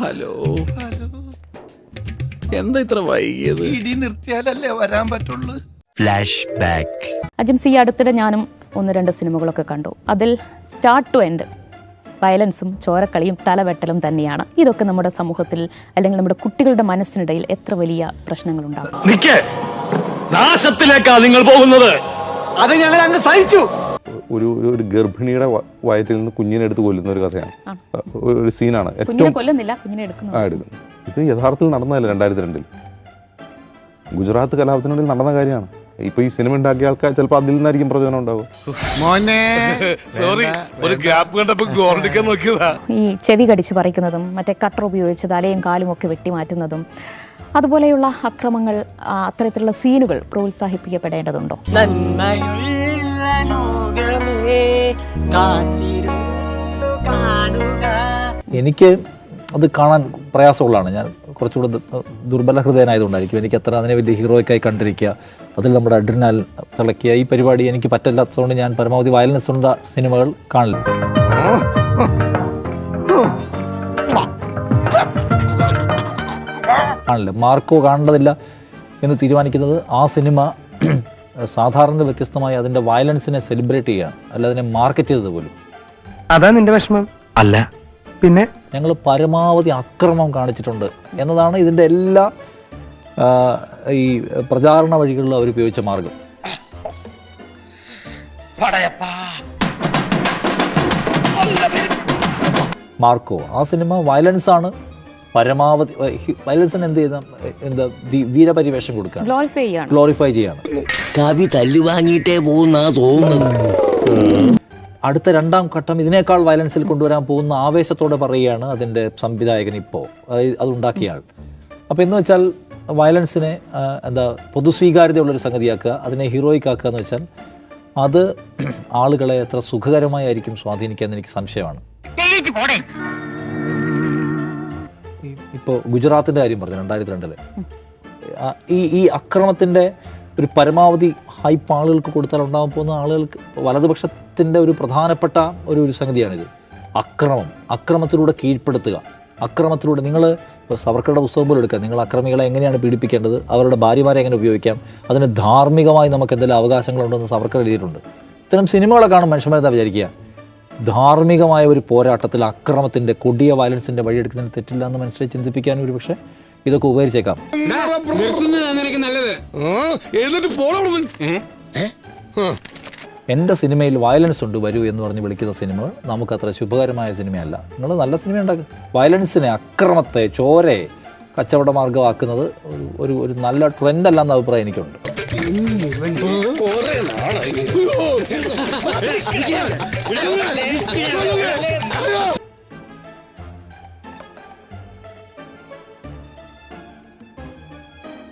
Hello. Hello എന്താ ഇത്ര വൈകിയത്? ഇടി നിർത്തിയാലല്ലേ വരാൻ പറ്റുള്ളൂ. ഫ്ലാഷ് ബാക്ക് അജിംസി ഈ അടുത്തിടെ ഞാനും ഒന്ന് രണ്ട് സിനിമകളൊക്കെ കണ്ടു. അതിൽ സ്റ്റാർട്ട് ടു എൻഡ് വയലൻസും ചോരക്കളിയും തലവെട്ടലും തന്നെയാണ്. ഇതൊക്കെ നമ്മുടെ സമൂഹത്തിൽ അല്ലെങ്കിൽ നമ്മുടെ കുട്ടികളുടെ മനസ്സിനിടയിൽ എത്ര വലിയ പ്രശ്നങ്ങൾ ഉണ്ടാകും നാശത്തിലേക്കാ നിങ്ങൾ പോകുന്നത്. അത് ഞങ്ങൾ അങ്ങ് സഹിച്ചു. ഒരു ഒരു- ഗർഭിണിയുടെ വയറ്റിൽ നിന്ന് കുഞ്ഞിനെ എടുത്ത് കൊല്ലുന്ന ഒരു കഥയാണ്. ഒരു- സീനാണ്. കുഞ്ഞിനെ ഏറ്റവും കൊല്ലുന്നില്ല കുഞ്ഞിനെ എടുക്കുന്നു. ആ ഇത് യഥാർത്ഥത്തിൽ നടന്നതല്ല രണ്ടായിരത്തി രണ്ടിൽ. ഗുജറാത്ത് കലാപത്തിനുള്ളിൽ നടന്ന കാര്യമാണ്. ഇപ്പൊ ഈ സിനിമ ഉണ്ടാക്കിയ ആൾക്കാർ ചിലപ്പോൾ അതിൽ നിന്നായിരിക്കും പ്രചോദനം ഉണ്ടാവും മോനെ. സോറി ഒരു ഗ്യാപ്പ് കണ്ടപ്പോൾ ഗോൾഡിക്കാൻ നോക്കിയതാ. ഈ ചെവി കടിച്ചു പറിക്കുന്നതും മറ്റേ കട്ടർ ഉപയോഗിച്ച് തലയും കാലും ഒക്കെ വെട്ടി മാറ്റുന്നതും അതുപോലെയുള്ള അക്രമങ്ങൾ അത്തരത്തിലുള്ള സീനുകൾ പ്രോത്സാഹിപ്പിക്കപ്പെടേണ്ടതുണ്ടോ? നന്മയുള്ള എനിക്ക് അത് കാണാൻ പ്രയാസമുള്ളതാണ്. ഞാൻ കുറച്ചുകൂടെ ദുർബല ഹൃദയനായതുകൊണ്ടായിരിക്കും. എനിക്ക് അത്ര അതിനെ വലിയ ഹീറോയ്ക്കായി കണ്ടിരിക്കുക. അതിൽ നമ്മുടെ അഡ്രിനാൽ തിളക്കിയ ഈ പരിപാടി എനിക്ക് പറ്റില്ലാത്തതുകൊണ്ട് ഞാൻ പരമാവധി വയലൻസ് ഉള്ള സിനിമകൾ കാണില്ല. കാണില്ല. മാർക്കോ കാണേണ്ടതില്ല എന്ന് തീരുമാനിക്കുന്നത് ആ സിനിമ സാധാരണ വ്യത്യസ്തമായി അതിന്റെ വയലൻസിനെ സെലിബ്രേറ്റ് ചെയ്യുകയാണ്. അല്ല അതിനെ മാർക്കറ്റ് ചെയ്തത് പോലും. അതാ നിന്റെ വിഷമം. അല്ല. പിന്നെ? ഞങ്ങൾ പരമാവധി അക്രമം കാണിച്ചിട്ടുണ്ട് എന്നതാണ് ഇതിന്റെ എല്ലാ ഈ പ്രചാരണ വഴികളിലും അവർ ഉപയോഗിച്ച മാർഗം. മാർക്കോ ആ സിനിമ വയലൻസ് ആണ്. പരമാവധി വയലൻസിന് എന്ത് ചെയ്ത എന്താ ദി- വീരപരിവേഷം കൊടുക്കുക ഗ്ലോറിഫൈ ചെയ്യാണ്. ഗ്ലോറിഫൈ ചെയ്യാണ്. കവി തല്ലുവാങ്ങിയിട്ടേ പോകുന്നാ തോന്നുന്നത്. അടുത്ത രണ്ടാം ഘട്ടം ഇതിനേക്കാൾ വയലൻസിൽ കൊണ്ടുവരാൻ പോകുന്ന ആവേശത്തോടെ പറയുകയാണ് അതിന്റെ സംവിധായകൻ ഇപ്പോൾ. അതുണ്ടാക്കിയ ആൾ അപ്പോൾ എന്ന് വെച്ചാൽ വയലൻസിനെ എന്താ പൊതുസ്വീകാര്യതയുള്ളൊരു സംഗതിയാക്കുക അതിനെ ഹീറോയിക് ആക്കുക എന്ന് വെച്ചാൽ അത് ആളുകളെ എത്ര സുഖകരമായിരിക്കും സ്വാധീനിക്കുക എന്ന് എനിക്ക് സംശയമാണ്. ഇപ്പോൾ ഗുജറാത്തിന്റെ കാര്യം പറഞ്ഞു രണ്ടായിരത്തി രണ്ടിൽ. ഈ ഈ അക്രമത്തിന്റെ ഒരു പരമാവധി ഹൈപ്പ് ആളുകൾക്ക് കൊടുത്താൽ ഉണ്ടാകാൻ പോകുന്ന ആളുകൾക്ക് വലതുപക്ഷത്തിന്റെ ഒരു പ്രധാനപ്പെട്ട ഒരു ഒരു സംഗതിയാണിത്. അക്രമം. അക്രമത്തിലൂടെ കീഴ്പ്പെടുത്തുക. അക്രമത്തിലൂടെ നിങ്ങൾ സവർക്കറുടെ പുസ്തകം പോലും എടുക്കുക. നിങ്ങൾ അക്രമികളെ എങ്ങനെയാണ് പീഡിപ്പിക്കേണ്ടത്? അവരുടെ ഭാര്യമാരെ എങ്ങനെ ഉപയോഗിക്കാം? അതിന് ധാർമ്മികമായി നമുക്ക് എന്തെങ്കിലും അവകാശങ്ങളുണ്ടെന്ന് സവർക്കർ എഴുതിയിട്ടുണ്ട്. ഇത്തരം സിനിമകളെ കാണും മനുഷ്യന്മാരെന്താ വിചാരിക്കുക? ധാർമ്മികമായ ഒരു പോരാട്ടത്തിൽ അക്രമത്തിന്റെ കൊടിയ വയലൻസിന്റെ വഴിയെടുക്കുന്നതിന് തെറ്റില്ല എന്ന് മനുഷ്യരെ ചിന്തിപ്പിക്കാനും ഒരു പക്ഷേ ഇതൊക്കെ ഉപകരിച്ചേക്കാം. എന്റെ എന്റെ സിനിമയിൽ വയലൻസ് ഉണ്ട് വരൂ എന്ന് പറഞ്ഞ് വിളിക്കുന്ന സിനിമകൾ നമുക്കത്ര ശുഭകരമായ സിനിമയല്ല. നിങ്ങൾ നല്ല സിനിമ ഉണ്ടാക്കുക വയലൻസിനെ അക്രമത്തെ ചോരയെ കച്ചവട മാർഗമാക്കുന്നത് ഒരു- ഒരു നല്ല ട്രെൻഡ് അല്ല എന്ന അഭിപ്രായം എനിക്കുണ്ട്.